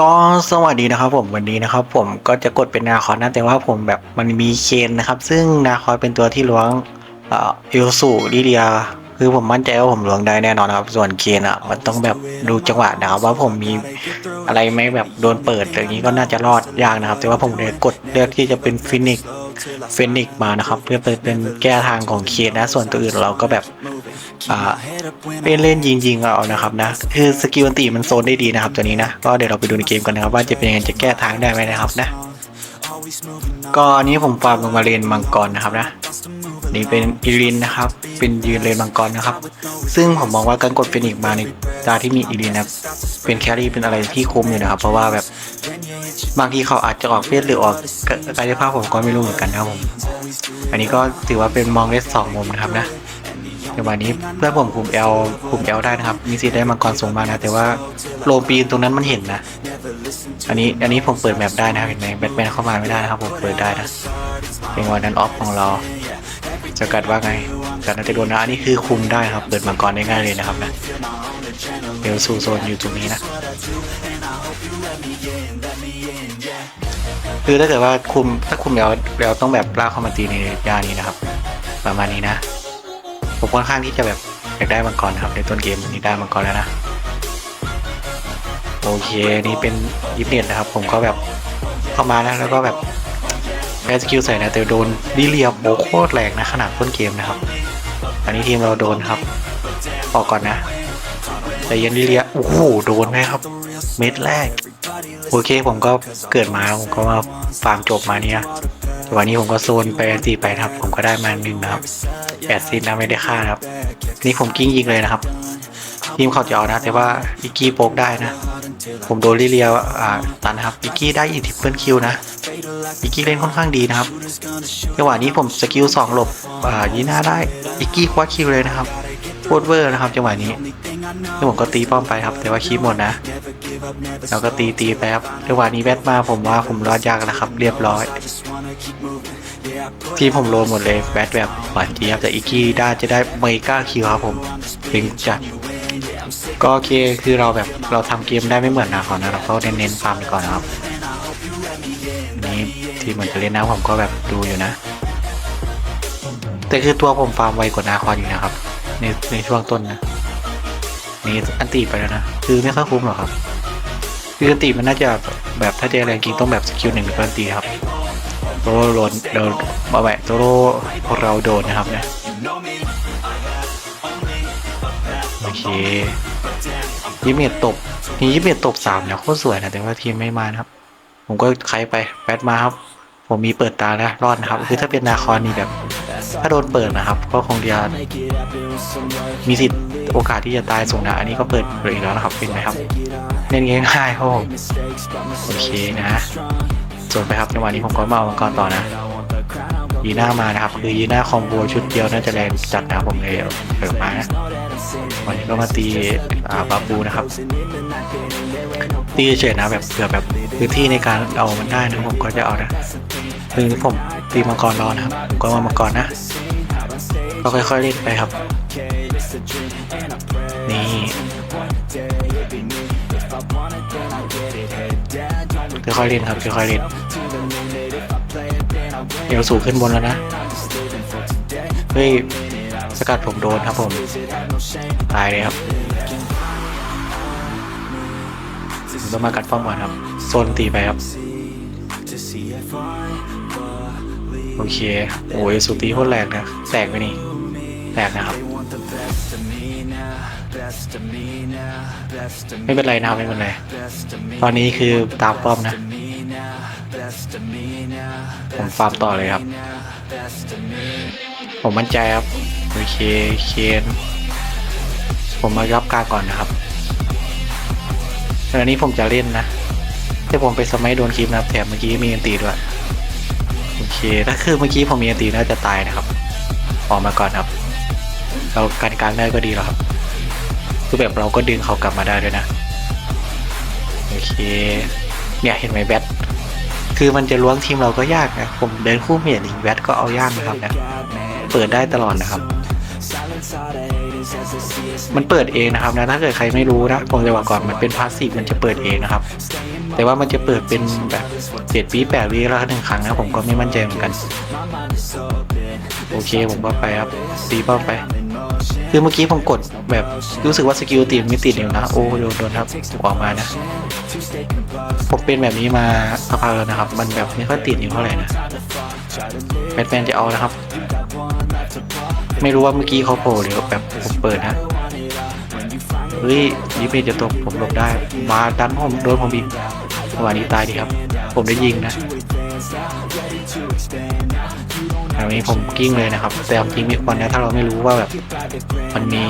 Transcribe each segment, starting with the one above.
ก็สวัสดีนะครับผมวันนี้นะครับ ผมก็จะกดเป็นนาคอนนะแต่ว่าผมแบบมันมีเคนนะครับ ซึ่งนาคอนเป็นตัวที่ล้วงเอ่อเอลสูลิเดียคือผมมั่นใจว่าผมล้วงได้แน่นอนครับ ส่วนเคนอะมันต้องแบบดูจังหวะนะครับว่าผมมีอะไรไหมแบบโดนเปิดอย่างนี้ก็น่าจะรอดยากนะครับ แต่ว่าผมเลยกดเลือกที่จะเป็นฟินิกฟินิกมานะครับ เพื่อเป็นแก้ทางของเคนนะ ส่วนตัวอื่นเราก็แบบ เล่นเล่นยิงยิงๆเอานะครับนะ คือสกิลอันตีมันโซนได้ดีนะครับตัวนี้นะ ก็เดี๋ยวเราไปดูในเกมกันนะครับ ว่าจะเป็นยังไงจะแก้ทางได้ไหมนะครับนะ ก็อันนี้ผมฟาร์มลงมาเลนมังกรนะครับนะนี่เป็นอีลินนะครับ เป็นยืนเลนมังกรนะครับ ซึ่งผมมองว่าการกดเฟนิกมาในตาที่มีอีลินนะเป็นแครี่เป็นอะไรที่คุ้มอยู่นะครับ เพราะว่าแบบบางทีเขาอาจจะออกเฟสหรือออกกายภาพผมก็ไม่รู้เหมือนกันนะครับผม อันนี้ก็ถือว่าเป็นมองได้สองมุมนะครับนะ ในวันนี้เพื่อนผมคุมเอลคุมเอลได้นะครับ มีสิทธิ์ได้มังกรส่งมานะ แต่ว่าโลปีนตรงนั้นมันเห็นนะ อันนี้อันนี้ผมเปิดแมปได้นะครับเห็นไหมแบทแมนเข้ามาไม่ได้นะครับผมเปิดได้นะเป็นวันนั้นออฟของเราจะกัดว่าไงกัดน่าจะโดนนะอันนี้คือคุมได้ครับ เปิดมังกรได้ง่ายเลยนะครับนะเดี๋ยวสู่โซนอยู่ตรงนี้นะคือถ้าเกิดว่าคุมถ้าคุมแล้วแล้วต้องแบบลากเข้ามาตีในย่านนี้นะครับ ประมาณนี้นะ ผมค่อนข้างที่จะแบบอยากได้มังกรนะครับในต้นเกมนี้ได้มังกรแล้วนะโอเคนี่เป็นยิปเน็ตนะครับ ผมก็แบบเข้ามาแล้วแล้วก็แบบแพ้สกิลใส่นะแต่โดนดิเลียโบโคตรแรงนะขนาดต้นเกมนะครับอันนี้ทีมเราโดนครับออกก่อนนะแต่ยันดิเลียโอ้โหโดนไหมครับ เม็ดแรก โอเคผมก็เกิดมาผมก็มาฟาร์มจบมาเนี่ย วันนี้ผมก็โซนไปตีไปครับ ผมก็ได้มาหนึ่งนะครับแปดซินนะไม่ได้ค่านะครับ นี่ผมกิ้งยิงเลยนะครับทีมเขาจะเอานะ แต่ว่าอิกกี้โป๊กได้นะ ผมโดนลิเลียอ่าตันนะครับอิกกี้ได้อีกทิเปิลคิวนะอิกกี้เล่นค่อนข้างดีนะครับจังหวะนี้ผมสกิลสองหลบอ่ายีน่าได้อิกกี้คว้าคิวเลยนะครับโคตรเวอร์นะครับจังหวะนี้แล้วผมก็ตีป้อมไปครับ แต่ว่าคีบหมดนะแล้วก็ตีตีไปครับจังหวะนี้แบทมาผมว่าผมรอดยากแล้วครับ เรียบร้อย ที่ผมโลนหมดเลยแบทแบบหวานเจี๊ยบแต่อิกกี้ได้จะได้เมกาคิวครับผมเก่งจัดก็โอเคคือเราแบบเราทำเกมได้ไม่เหมือนนาคอนนะเราก็เน้นๆฟาร์มก่อนนะครับนนี้ที่เหมือนจะเล่นนะผมก็แบบดูอยู่นะ แต่คือตัวผมฟาร์มไวกว่านาคอนอยู่นะครับ ในในช่วงต้นนะนี่อันตีไปแล้วนะคือไม่ค่อยคุ้มหรอกครับคืออันตีมันน่าจะแบบถ้าเจอแรงกิงต้องแบบสกิลหนึ่งหรืออันตีครับ โตโร่โดนโดนมาแหวะโตโร่พวกเราโดนนะครับเนี่ยโอเคยิมเมตตบมียิมเมตตบสามเนี่ยโคตรสวยนะแต่ว่าทีมไม่มานะครับ ผมก็ใครไปแบทมาครับ ผมมีเปิดตาแล้วรอดนะครับ คือถ้าเป็นนาคอนนี่แบบ ถ้าโดนเปิดนะครับ ก็คงจะมีสิทธิ์โอกาสที่จะตายสูงนะ อันนี้ก็เปิดเผยแล้วนะครับเป็นไหมครับเล่นง่ายๆครับผมโอเคนะ ส่วนไปครับในวันนี้ผมก็มาเอามังกรต่อนะยีน่ามานะครับ คือยีน่าคอมโบชุดเดียวน่าจะแรงจัดนะครับผมเลยเปิดมานะวันนี้ก็มาตีอ่าบาบูนะครับ ตีเฉยนะแบบเผื่อแบบพื้นที่ในการเอามันได้นะผมก็จะเอานะคือผมตีมังกรรอนะครับผมก็มามังกรนะก็ค่อยๆเล่นไปครับ นี่ ค่อยๆเล่นครับค่อยๆเล่นเดี๋ยวสูงขึ้นบนแล้วนะ เฮ้ย สกัดผมโดนครับผม ตายเลยครับผมต้องมากัดป้อมก่อนครับ โซนตีไปครับ โอเค โอ้ยสุตีโคตรแรงนะแตกไปนี่แตกนะครับ ไม่เป็นไรนะไม่เป็นไร ตอนนี้คือตามป้อมนะ ผมฟาร์มต่อเลยครับ ผมมั่นใจครับ โอเคเคนผมมารับการก่อนนะครับอันนี้ผมจะเล่นนะแต่ผมไปสมัยโดนคลิปนะแถมเมื่อกี้มีอันตีด้วยโอเคถ้าคือเมื่อกี้ผมมีอันตีน่าจะตายนะครับ ออกมาก่อนครับ เราการการได้ก็ดีแล้วครับ คือแบบเราก็ดึงเขากลับมาได้ด้วยนะ โอเค เนี่ยเห็นไหมแบท คือมันจะล้วงทีมเราก็ยากนะ ผมเดินคู่เมียดิงแบทก็เอายากนะครับเนะ เปิดได้ตลอดนะครับ มันเปิดเองนะครับนะ ถ้าเกิดใครไม่รู้นะผมจะบอกก่อนมันเป็นพาสซีฟมันจะเปิดเองนะครับ แต่ว่ามันจะเปิดเป็นแบบเจ็ดวิแปดวิแล้วหนึ่งครั้งนะผมก็ไม่มั่นใจเหมือนกัน โอเคผมก็ไปครับตีป้อมไป คือเมื่อกี้ผมกดแบบรู้สึกว่าสกิลตีมไม่ติดเดียวนะ โอ้โดนโดนครับออกมานะ ผมเป็นแบบนี้มาสักพักแล้วนะครับ มันแบบไม่ค่อยติดนิ้วเท่าไหร่นะแบทแมนจะเอานะครับ ไม่รู้ว่าเมื่อกี้เขาโผล่หรือแบบผมเปิดนะเฮ้ยยิปเมจะตกผมหลบได้ มาดันผมโดนผมอีกจังหวะนี้ตายดีครับ ผมได้ยิงนะ อันนี้ผมกิ้งเลยนะครับ แต่จริงมีคนนะถ้าเราไม่รู้ว่าแบบมันมี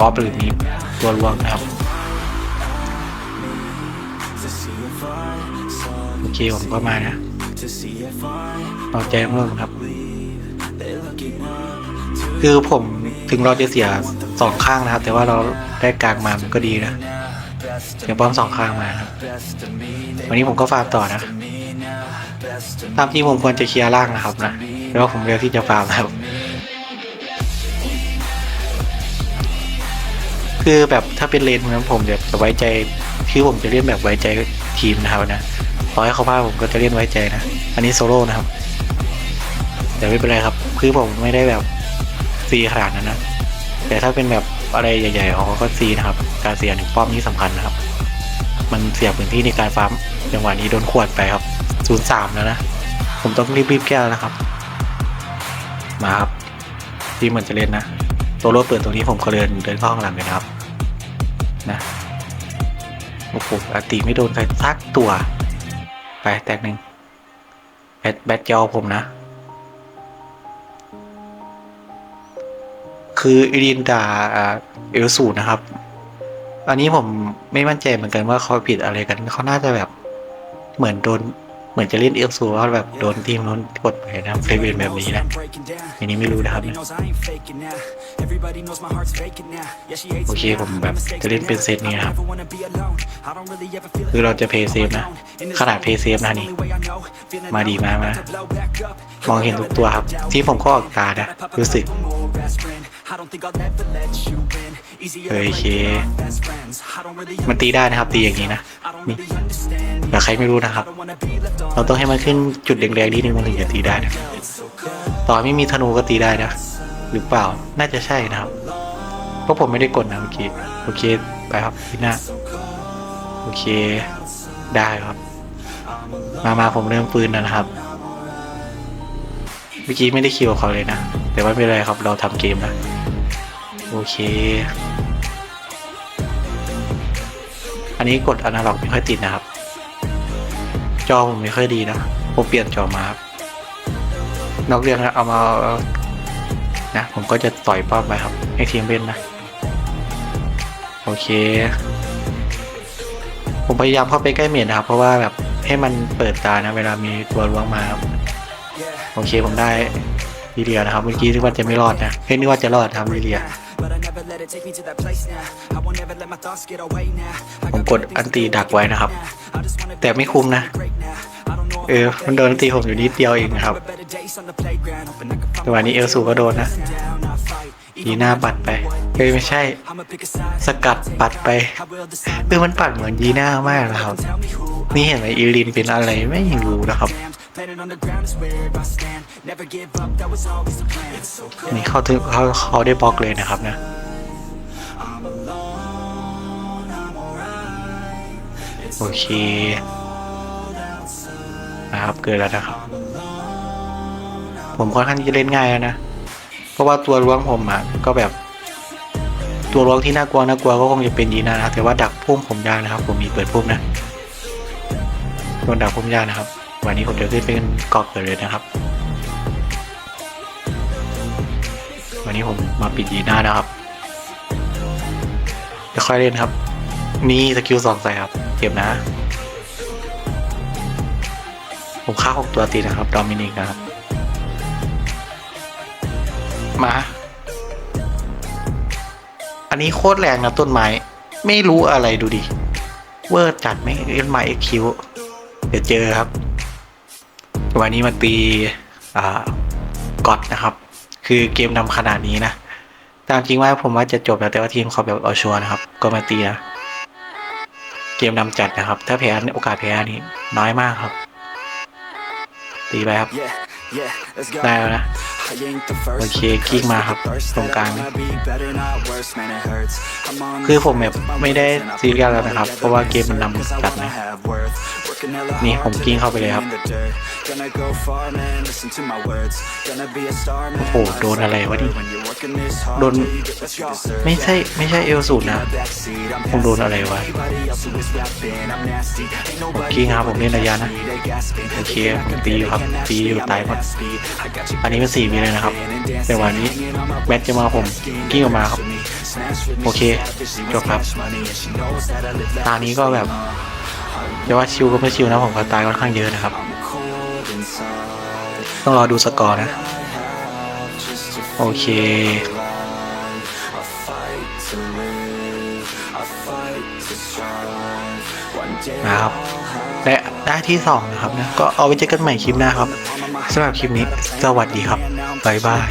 ออฟหรือมีตัวลวงนะครับโอเคผมก็มานะเอาใจเพิ่มครับ คือผมถึงเราจะเสียสองข้างนะครับ แต่ว่าเราได้กลางมามันก็ดีนะเสียป้อมสองข้างมาครับวันนี้ผมก็ฟาร์มต่อนะ ตามที่ผมควรจะเคลียร์ล่างนะครับนะแล้วผมเลือกที่จะฟาร์มครับ คือแบบถ้าเป็นเลนผมผมจะไว้ใจคือผมจะเล่นแบบไว้ใจทีมนะครับนะขอให้เขาพาดผมก็จะเล่นไว้ใจนะ อันนี้โซโล่นะครับ แต่ไม่เป็นไรครับ คือผมไม่ได้แบบซีขนาดนั้นนะ แต่ถ้าเป็นแบบอะไรใหญ่ๆเขาก็ซีนะครับ การเสียหนึ่งป้อมนี่สำคัญนะครับ มันเสียพื้นที่ในการฟาร์มจังหวะนี้โดนขวดไปครับ ศูนย์สามแล้วนะ ผมต้องรีบๆแก้แล้วนะครับ มาครับที่เหมือนจะเล่นนะโซโล่เปิดตรงนี้ผมก็เดินเดินเข้าข้างหลังเลยนะครับ นะโอ้โหอาตีไม่โดนใครสักตัว ไปแตกหนึ่งแบตแบตจอผมนะ คืออีรินดาเอลสูนะครับ อันนี้ผมไม่มั่นใจเหมือนกันว่าเขาผิดอะไรกัน เขาน่าจะแบบเหมือนโดน มือนจะเล่นเอลสูว่าแบบโดนทีมโน้นกดไปนะเคยเป็นแบบนี้นะอันนี้ไม่รู้นะครับเนี่ยโอเคผมแบบจะเล่นเป็นเซตนี้นะครับคือเราจะเพย์เซฟนะ ขนาดเพย์เซฟนะนี่ มาดีมากนะมองเห็นทุกตัวครับ ที่ผมข้อออกตานะรู้สึก เฮ้ยเคมันตีได้นะครับ ตีอย่างนี้นะนี่แต่ใครไม่รู้นะครับ เราต้องให้มันขึ้นจุดแดงๆนิดนึงมันถึงจะตีได้นะต่อไม่มีธนูก็ตีได้นะ หรือเปล่า น่าจะใช่นะครับ เพราะผมไม่ได้กดนะเมื่อกี้ โอเค ไปครับพี่หน้า โอเค ได้ครับ มามาผมเริ่มปืนแล้วนะครับ เมื่อกี้ไม่ได้คิวกับเขาเลยนะ แต่ว่าไม่เป็นไรครับ เราทำเกมนะ โอเค อันนี้กดอนาล็อกไม่ค่อยติดนะครับ จอผมไม่ค่อยดีนะผมเปลี่ยนจอมาครับนอกเรื่องนะเอามานะ ผมก็จะต่อยป้อมไปครับให้ทีมเล่นนะ โอเค ผมพยายามเข้าไปใกล้เมียนะครับ เพราะว่าแบบให้มันเปิดตานะ เวลามีตัวล้วงมาครับ โอเคผมได้ลิเลียนะครับ เมื่อกี้นึกว่าจะไม่รอดนะเฮ้ยนึกว่าจะรอดครับลิเลีย ผมกดอันตีดักไว้นะครับ แต่ไม่คุ้มนะ เออ มันโดนอันตีผมอยู่นิดเดียวเองนะครับแต่วันนี้เอลสูก็โดนนะดีหน้าปัดไปเฮ้ยไม่ใช่ สกัดปัดไปเออมันปัดเหมือนยีน่ามากนะครับ นี่เห็นไหมอีลินเป็นอะไรไม่รู้นะครับ นี่เขาถึงเขาเขาได้บล็อกเลยนะครับนะโอเค นะครับ เกิดแล้วนะครับ ผมค่อนข้างจะเล่นง่ายแล้วนะ เพราะว่าตัวล้วงผมอะก็แบบ ตัวล้วงที่น่ากลัวน่ากลัวก็คงจะเป็นยีนานะแต่ว่าดักพุ่มผมยากนะครับ ผมมีเปิดพุ่มนะโดนดักพุ่มยากนะครับ วันนี้ผมจะขึ้นเป็นกอกเกิดเลยนะครับ วันนี้ผมมาปิดยีนานะครับจะค่อยเล่นครับ นี่สกิลสองใส่ครับ เก็บนะ ผมฆ่าหกตัวติดนะครับ ดอมินิกนะครับ มา อันนี้โคตรแรงนะต้นไม้ ไม่รู้อะไรดูดิ เวอร์จัดไหมเอ็นไม้เอ็กคิวเดี๋ยวเจอครับ วันนี้มาตีอ่ากอดนะครับ คือเกมนำขนาดนี้นะ ตามจริงว่าผมว่าจะจบแล้วแต่ว่าทีมเขาแบบเอาชัวร์นะครับ ก็มาตีนะเกมนำจัดนะครับ ถ้าแพ้โอกาสแพ้นี่น้อยมากครับ ตีไปครับ Yeah, yeah, let's go. ได้แล้วนะ I ain't the first โอเค one to คลิก curse, มา but ครับ the thirst ตรงกลาง that I wanna be better, not worse, man, it hurts. I'm on คือ the ผมแบบ verge of my ไม่ได้ words and I ซีเรียส put แล้ว it นะครับ all เพราะว่า together เกมมัน cause นำ I จัด wanna นะ นี่ผมกิ้งเข้าไปเลยครับ โอ้โห โดนอะไรวะดิ โดน ไม่ใช่ ไม่ใช่เอลสูตรนะคงโดนอะไรวะผมกิ้งครับผมเล่นระยะนะ โอเค ผมตีครับ ตีอยู่ตายหมดอันนี้เป็นสี่วีเลยนะครับ แต่วันนี้แบทจะมาผมกิ้งออกมาครับ โอเค จบครับ ตานี้ก็แบบ จะว่าชิวก็ไม่ชิวนะผมก็ตายค่อนข้างเยอะนะครับ ต้องรอดูสกอร์นะ โอเค นะครับ และได้ที่สองนะครับนะก็เอาไว้เจอกันใหม่คลิปหน้าครับสำหรับคลิปนี้ สวัสดีครับ บ๊ายบาย